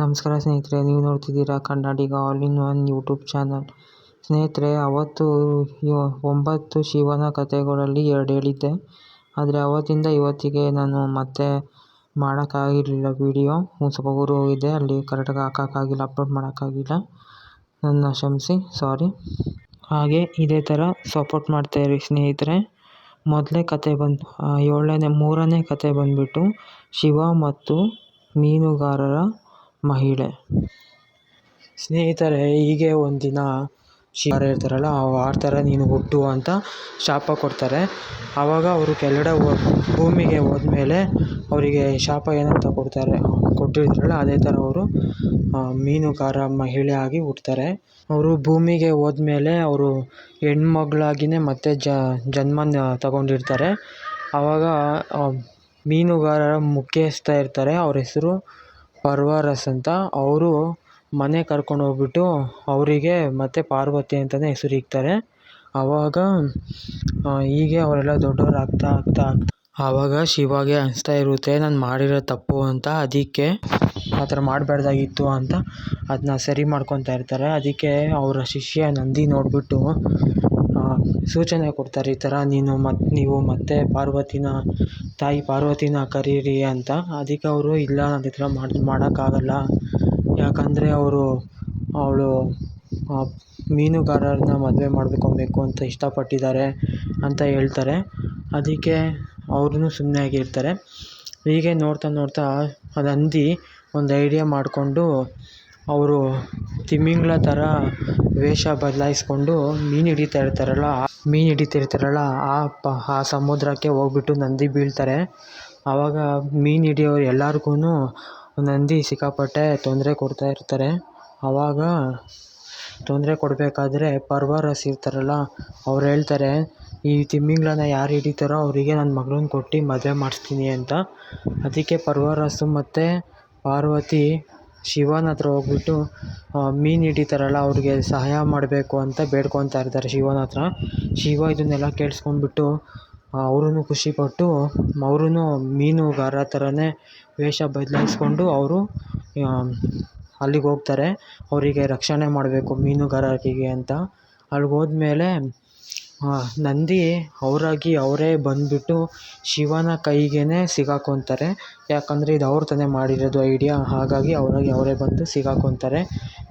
ನಮಸ್ಕಾರ ಸ್ನೇಹಿತರೆ, ನೀವು ನೋಡ್ತಿದ್ದೀರಾ Kannadiga all in one YouTube channel. ಸ್ನೇಹಿತರೆ, ಅವತ್ತು ಒಂಬತ್ತು ಶಿವನ ಕಥೆಗಳಲ್ಲಿ ಎರಡು ಹೇಳಿದ್ದೆ. ಆದರೆ ಅವತ್ತಿಂದ ಇವತ್ತಿಗೆ ನಾನು ಮತ್ತೆ ಮಾಡೋಕ್ಕಾಗಿರಲಿಲ್ಲ ವೀಡಿಯೋ. ಸ್ವಲ್ಪ ಊರು ಹೋಗಿದ್ದೆ. ಅಲ್ಲಿ ಕರೆಕ್ಟಾಗಿ ಹಾಕೋಕ್ಕಾಗಿಲ್ಲ, ಅಪ್ಲೋಡ್ ಮಾಡೋಕ್ಕಾಗಿಲ್ಲ. ನನ್ನ ಕ್ಷಮಿಸಿ, ಸಾರಿ. ಹಾಗೆ ಇದೇ ಥರ ಸಪೋರ್ಟ್ ಮಾಡ್ತಾಯಿರಿ ಸ್ನೇಹಿತರೆ. ಮೊದಲೇ ಕತೆ ಬಂದು ಏಳನೇ, ಮೂರನೇ ಕತೆ ಬಂದುಬಿಟ್ಟು ಶಿವ ಮತ್ತು ಮೀನುಗಾರರ ಮಹಿಳೆ. ಸ್ನೇಹಿತರೆ, ಹೀಗೆ ಒಂದಿನ ಶಿಕಾರ ಇರ್ತಾರಲ್ಲ ಥರ ನೀನು ಹುಟ್ಟು ಅಂತ ಶಾಪ ಕೊಡ್ತಾರೆ. ಆವಾಗ ಅವರು ಕೆಳಗಡೆ ಭೂಮಿಗೆ ಹೋದ್ಮೇಲೆ ಅವರಿಗೆ ಶಾಪ ಏನಂತ ಕೊಡ್ತಾರೆ, ಕೊಟ್ಟಿರ್ತಾರಲ್ಲ, ಅದೇ ಥರ ಅವರು ಮೀನುಗಾರ ಮಹಿಳೆ ಆಗಿ ಹುಟ್ತಾರೆ. ಅವರು ಭೂಮಿಗೆ ಹೋದ್ಮೇಲೆ ಅವರು ಹೆಣ್ಮಗಳಾಗಿಯೇ ಮತ್ತೆ ಜನ್ಮ ತಗೊಂಡಿರ್ತಾರೆ. ಆವಾಗ ಮೀನುಗಾರರ ಮುಖ್ಯಸ್ಥ ಇರ್ತಾರೆ, ಅವ್ರ ಹೆಸರು ಪರ್ವರಸ್ ಅಂತ ಅವರು ಮನೆ ಕರ್ಕೊಂಡು ಹೋಗ್ಬಿಟ್ಟು ಅವರಿಗೆ ಮತ್ತೆ ಪಾರ್ವತಿ ಅಂತಲೇ ಹೆಸರು ಇಡ್ತಾರೆ ಆವಾಗ ಹೀಗೆ ಅವರೆಲ್ಲ ದೊಡ್ಡವ್ರು ಆಗ್ತಾ ಆಗ್ತಾ ಆಗ್ತಾ ಆವಾಗ ಶಿವಗೆ ಅನಿಸ್ತಾ ಇರುತ್ತೆ, ನಾನು ಮಾಡಿರೋ ತಪ್ಪು ಅಂತ, ಅದಕ್ಕೆ ಆ ಥರ ಮಾಡಬಾರ್ದಾಗಿತ್ತು ಅಂತ ಅದನ್ನ ಸರಿ ಮಾಡ್ಕೊತಾ ಇರ್ತಾರೆ. ಅದಕ್ಕೆ ಅವರ ಶಿಷ್ಯ ನಂದಿ ನೋಡಿಬಿಟ್ಟು ಸೂಚನೆ ಕೊಡ್ತಾರೆ ಈ ಥರ ನೀನು ಮತ್ತು ನೀವು ಮತ್ತೆ ಪಾರ್ವತಿನ, ತಾಯಿ ಪಾರ್ವತಿನ ಕರೀರಿ ಅಂತ. ಅದಕ್ಕೆ ಅವರು ಇಲ್ಲ ನಾನು ಈ ಥರ ಮಾಡಿ, ಮಾಡೋಕ್ಕಾಗಲ್ಲ. ಯಾಕಂದರೆ ಅವರು, ಅವಳು ಮೀನುಗಾರರನ್ನ ಮದುವೆ ಮಾಡ್ಕೊಬೇಕು ಅಂತ ಇಷ್ಟಪಟ್ಟಿದ್ದಾರೆ ಅಂತ ಹೇಳ್ತಾರೆ. ಅದಕ್ಕೆ ಅವ್ರೂ ಸುಮ್ಮನೆ ಆಗಿರ್ತಾರೆ. ಹೀಗೆ ನೋಡ್ತಾ ನೋಡ್ತಾ ಅದು ಹಂದಿ ಒಂದು ಐಡಿಯಾ ಮಾಡಿಕೊಂಡು ಅವರು ತಿಮಿಂಗ್ಲ ಥರ ವೇಷ ಬದಲಾಯಿಸ್ಕೊಂಡು ಮೀನು ಹಿಡಿತಾ ಇರ್ತಾರಲ್ಲ ಮೀನು ಹಿಡಿತಾ ಇರ್ತಾರಲ್ಲ ಆ ಪ, ಆ ಸಮುದ್ರಕ್ಕೆ ಹೋಗ್ಬಿಟ್ಟು ನಂದಿ ಬೀಳ್ತಾರೆ. ಆವಾಗ ಮೀನು ಹಿಡಿಯೋರು ಎಲ್ಲಾರ್ಗೂ ನಂದಿ ಸಿಕ್ಕಾಪಟ್ಟೆ ತೊಂದರೆ ಕೊಡ್ತಾ ಇರ್ತಾರೆ. ಆವಾಗ ತೊಂದರೆ ಕೊಡಬೇಕಾದ್ರೆ ಪರ್ವರಸ್ ಇರ್ತಾರಲ್ಲ, ಅವ್ರು ಹೇಳ್ತಾರೆ, ಈ ತಿಮಿಂಗಿಲನ ಯಾರು ಹಿಡಿತಾರೋ ಅವರಿಗೆ ನನ್ನ ಮಗಳನ್ನ ಕೊಟ್ಟು ಮದುವೆ ಮಾಡಿಸ್ತೀನಿ ಅಂತ. ಅದಕ್ಕೆ ಪರ್ವರಸು ಮತ್ತು ಪಾರ್ವತಿ ಶಿವನ ಹತ್ರ ಹೋಗ್ಬಿಟ್ಟು ಮೀನು ಹಿಡಿತಾರಲ್ಲ, ಅವ್ರಿಗೆ ಸಹಾಯ ಮಾಡಬೇಕು ಅಂತ ಬೇಡ್ಕೊತಾ ಇರ್ತಾರೆ ಶಿವನ ಹತ್ರ. ಶಿವ ಇದನ್ನೆಲ್ಲ ಕೇಳಿಸ್ಕೊಂಡ್ಬಿಟ್ಟು ಅವ್ರೂ ಖುಷಿಪಟ್ಟು ಅವ್ರೂ ಮೀನುಗಾರ ಥರನೇ ವೇಷ ಬದಲಾಯಿಸ್ಕೊಂಡು ಅವರು ಅಲ್ಲಿಗೆ ಹೋಗ್ತಾರೆ. ಅವರಿಗೆ ರಕ್ಷಣೆ ಮಾಡಬೇಕು ಮೀನುಗಾರರಿಗೆ ಅಂತ. ಅಲ್ಲಿಗೆ ಹೋದ್ಮೇಲೆ ನಂದಿ ಅವರಾಗಿ ಅವರೇ ಬಂದುಬಿಟ್ಟು ಶಿವನ ಕೈಗೇ ಸಿಗಾಕೊತಾರೆ. ಯಾಕಂದರೆ ಇದು ಅವ್ರು ತಾನೇ ಮಾಡಿರೋದು ಐಡಿಯಾ. ಹಾಗಾಗಿ ಅವರಾಗಿ ಅವರೇ ಬಂದು ಸಿಗಾಕೊತಾರೆ.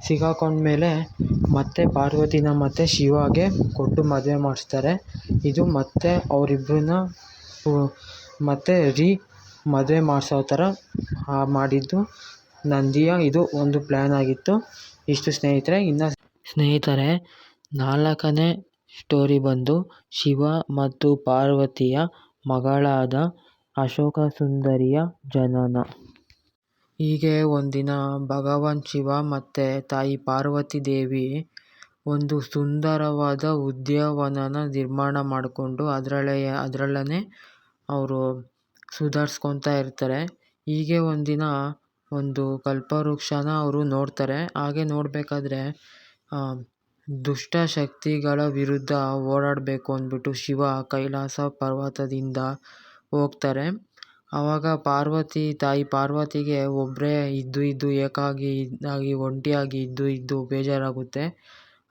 ಸಿಗಾಕೊಂಡ್ಮೇಲೆ ಮತ್ತೆ ಪಾರ್ವತಿನ ಮತ್ತು ಶಿವಗೆ ಕೊಟ್ಟು ಮದುವೆ ಮಾಡಿಸ್ತಾರೆ. ಇದು ಮತ್ತೆ ಅವರಿಬ್ರನ್ನ ಮತ್ತೆ ರೀ ಮದುವೆ ಮಾಡಿಸೋ ಥರ ಮಾಡಿದ್ದು ನಂದಿಯ. ಇದು ಒಂದು ಪ್ಲ್ಯಾನ್ ಆಗಿತ್ತು. ಇಷ್ಟು ಸ್ನೇಹಿತರೆ, ಇನ್ನು ಸ್ನೇಹಿತರೆ, ನಾಲ್ಕನೇ ಸ್ಟೋರಿ ಬಂದು ಶಿವ ಮತ್ತು ಪಾರ್ವತಿಯ ಮಗಳಾದ ಅಶೋಕ ಸುಂದರಿಯ ಜನನ. ಹೀಗೆ ಒಂದಿನ ಭಗವಾನ್ ಶಿವ ಮತ್ತು ತಾಯಿ ಪಾರ್ವತಿ ದೇವಿ ಒಂದು ಸುಂದರವಾದ ಉದ್ಯಾನವನ ನಿರ್ಮಾಣ ಮಾಡಿಕೊಂಡು ಅದರಲ್ಲೇ ಅದರಲ್ಲೇ ಅವರು ಸುಧಾರಿಸ್ಕೊತಾ ಇರ್ತಾರೆ. ಹೀಗೆ ಒಂದಿನ ಒಂದು ಕಲ್ಪವೃಕ್ಷನ ಅವರು ನೋಡ್ತಾರೆ. ಹಾಗೆ ನೋಡಬೇಕಾದ್ರೆ ದುಷ್ಟ ಶಕ್ತಿಗಳ ವಿರುದ್ಧ ಹೋರಾಡಬೇಕು ಅಂದ್ಬಿಟ್ಟು ಶಿವ ಕೈಲಾಸ ಪರ್ವತದಿಂದ ಹೋಗ್ತಾರೆ. ಆವಾಗ ಪಾರ್ವತಿ ತಾಯಿ ಪಾರ್ವತಿಗೆ ಒಬ್ಬರೇ ಇದ್ದು ಇದ್ದು ಏಕಾಗಿ ಇದಾಗಿ ಒಂಟಿಯಾಗಿ ಇದ್ದು ಇದ್ದು ಬೇಜಾರಾಗುತ್ತೆ.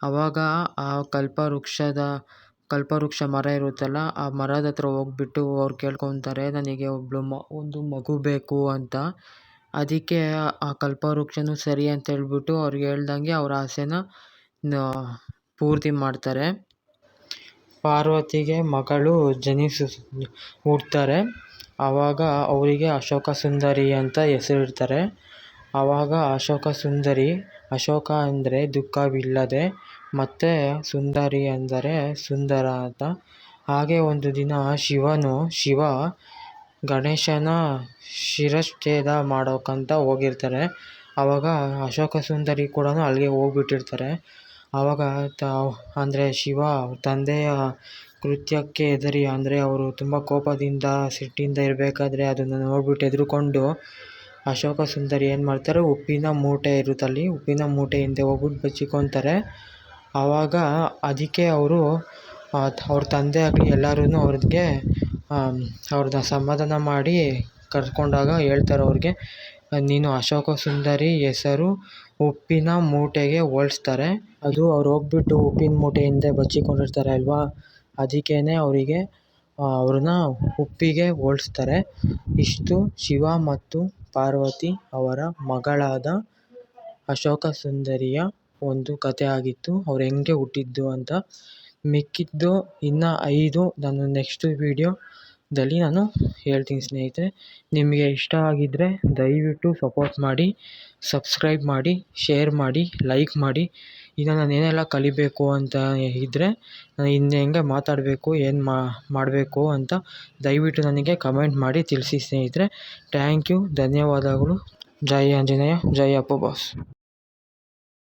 ಆವಾಗ ಆ ಕಲ್ಪವೃಕ್ಷದ ಕಲ್ಪವೃಕ್ಷ ಮರ ಇರುತ್ತಲ್ಲ, ಆ ಮರದ ಹತ್ರ ಹೋಗ್ಬಿಟ್ಟು ಅವ್ರು ಕೇಳ್ಕೊತಾರೆ, ನನಗೆ ಒಬ್ಬಳು ಮ, ಒಂದು ಮಗು ಬೇಕು ಅಂತ. ಅದಕ್ಕೆ ಆ ಕಲ್ಪವೃಕ್ಷನೂ ಸರಿ ಅಂತ ಹೇಳ್ಬಿಟ್ಟು ಅವ್ರಿಗೆ ಹೇಳ್ದಂಗೆ ಅವ್ರ ಆಸೆನ ಪೂರ್ತಿ ಮಾಡ್ತಾರೆ. ಪಾರ್ವತಿಗೆ ಮಗಳು ಜನಿಸು ಹುಡ್ತಾರೆ ಆವಾಗ ಅವರಿಗೆ ಅಶೋಕ ಸುಂದರಿ ಅಂತ ಹೆಸರಿಡ್ತಾರೆ. ಆವಾಗ ಅಶೋಕ ಸುಂದರಿ ಅಶೋಕ ಅಂದರೆ ದುಃಖವಿಲ್ಲದೆ ಮತ್ತು ಸುಂದರಿ ಅಂದರೆ ಸುಂದರ ಅಂತ. ಹಾಗೆ ಒಂದು ದಿನ ಶಿವನು, ಶಿವ ಗಣೇಶನ ಶಿರಚ್ಛೇದ ಮಾಡೋಕ್ಕಂತ ಹೋಗಿರ್ತಾರೆ. ಆವಾಗ ಅಶೋಕ ಸುಂದರಿ ಕೂಡ ಅಲ್ಲಿಗೆ ಹೋಗ್ಬಿಟ್ಟಿರ್ತಾರೆ. ಆವಾಗ ತ, ಅಂದರೆ ಶಿವ ತಂದೆಯ ಕೃತ್ಯಕ್ಕೆ ಹೆದರಿ, ಅಂದರೆ ಅವರು ತುಂಬ ಕೋಪದಿಂದ, ಸಿಟ್ಟಿಂದ ಇರಬೇಕಾದ್ರೆ ಅದನ್ನು ನೋಡ್ಬಿಟ್ಟು ಹೆದ್ರಿಕೊಂಡು ಅಶೋಕ ಸುಂದರಿ ಏನು ಮಾಡ್ತಾರೆ, ಉಪ್ಪಿನ ಮೂಟೆ ಇರುತ್ತಲ್ಲಿ, ಉಪ್ಪಿನ ಮೂಟೆ ಹಿಂದೆ ಹೋಗ್ಬಿಟ್ಟು ಬಚ್ಚಿಕೊತಾರೆ. ಆವಾಗ ಅದಕ್ಕೆ ಅವರು ಅವ್ರ ತಂದೆ ಆಗಲಿ ಎಲ್ಲರೂ ಅವ್ರಿಗೆ ಅವ್ರನ್ನ ಸಮಾಧಾನ ಮಾಡಿ ಕರ್ಕೊಂಡಾಗ ಹೇಳ್ತಾರೆ ಅವ್ರಿಗೆ, ನೀನು ಅಶೋಕ ಸುಂದರಿ ಹೆಸರು ಉಪ್ಪಿನ ಮೂಟೆಗೆ ಹೋಲಿಸ್ತಾರೆ. ಅದು ಅವ್ರು ಹೋಗ್ಬಿಟ್ಟು ಉಪ್ಪಿನ ಮೂಟೆ ಹಿಂದೆ ಬಚ್ಚಿಕೊಂಡಿರ್ತಾರೆ ಅಲ್ವಾ? ಅದಕ್ಕೇನೆ ಅವರಿಗೆ ಅವ್ರನ್ನ ಉಪ್ಪಿಗೆ ಹೋಲಿಸ್ತಾರೆ. ಇಷ್ಟು ಶಿವ ಮತ್ತು ಪಾರ್ವತಿ ಅವರ ಮಗಳಾದ ಅಶೋಕ ಸುಂದರಿಯ ಒಂದು ಕಥೆ ಆಗಿತ್ತು. ಅವ್ರು ಹೆಂಗೆ ಹುಟ್ಟಿದ್ದು ಅಂತ ಮಿಕ್ಕಿದ್ದು ಇನ್ನು ಐದು. ನಾನು ನೆಕ್ಸ್ಟ್ ವೀಡಿಯೋದಲ್ಲಿ ನಾನು ಹೇಳ್ತೀನಿ ಸ್ನೇಹಿತರೆ, ನಿಮಗೆ ಇಷ್ಟ ಆಗಿದ್ದರೆ ದಯವಿಟ್ಟು ಸಪೋರ್ಟ್ ಮಾಡಿ ಸಬ್ಸ್ಕ್ರೈಬ್ ಮಾಡಿ ಶೇರ್ ಮಾಡಿ ಲೈಕ್ ಮಾಡಿ. ಇನ್ನು ನಾನು ಏನೆಲ್ಲ ಕಲಿಬೇಕು ಅಂತ ಇದ್ದರೆ ನಾನು ಇನ್ನು ಹೆಂಗೆ ಮಾತಾಡಬೇಕು, ಏನು ಮಾಡಬೇಕು ಅಂತ ದಯವಿಟ್ಟು ನನಗೆ ಕಮೆಂಟ್ ಮಾಡಿ ತಿಳಿಸಿ ಸ್ನೇಹಿತರೆ. ಟ್ಯಾಂಕ್ ಯು ಧನ್ಯವಾದಗಳು. ಜೈ ಆಂಜನೇಯ, ಜೈ ಅಪ್ಪು ಬಾಸ್.